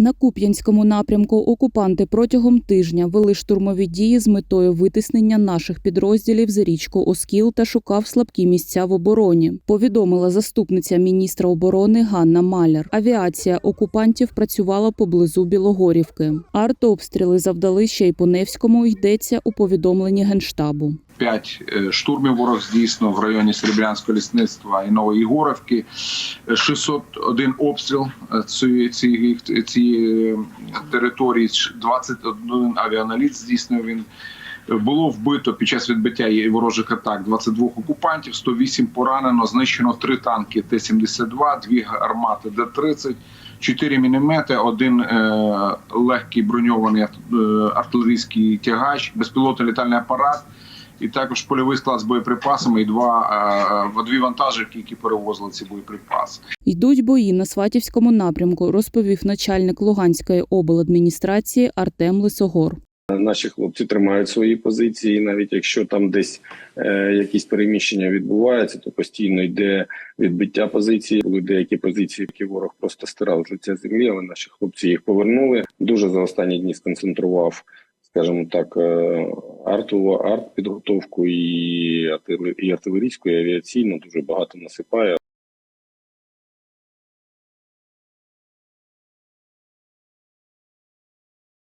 На Куп'янському напрямку окупанти протягом тижня вели штурмові дії з метою витиснення наших підрозділів за річку Оскіл та шукав слабкі місця в обороні. Повідомила заступниця міністра оборони Ганна Маляр. Авіація окупантів працювала поблизу Білогорівки. Артобстріли завдали ще й по Невському. Йдеться у повідомленні генштабу. П'ять е, штурмів ворог здійснив в районі Серебрянського лісництва і Нової Горовки. Е, 601 обстріл е, цієї, е, території, 21 авіаналіт здійснив він. Е, Було вбито під час відбиття ворожих атак 22 окупантів, 108 поранено, знищено 3 танки Т-72, 2 гармати Д-30, 4 міномети, один е, легкий броньований е, артилерійський тягач, безпілотний літальний апарат і також польовий склад з боєприпасами і два е, дві вантажівки, які перевозили ці боєприпаси. Йдуть бої на Сватівському напрямку, розповів начальник Луганської обладміністрації Артем Лисогор. Наші хлопці тримають свої позиції, навіть якщо там десь е, якісь переміщення відбуваються, то постійно йде відбиття позиції. Були деякі позиції, які ворог просто стирав з лиця землі, але наші хлопці їх повернули. Дуже за останні дні сконцентрував, скажімо так, е, артову арт підготовку і артилерійську, і авіаційну дуже багато насипає.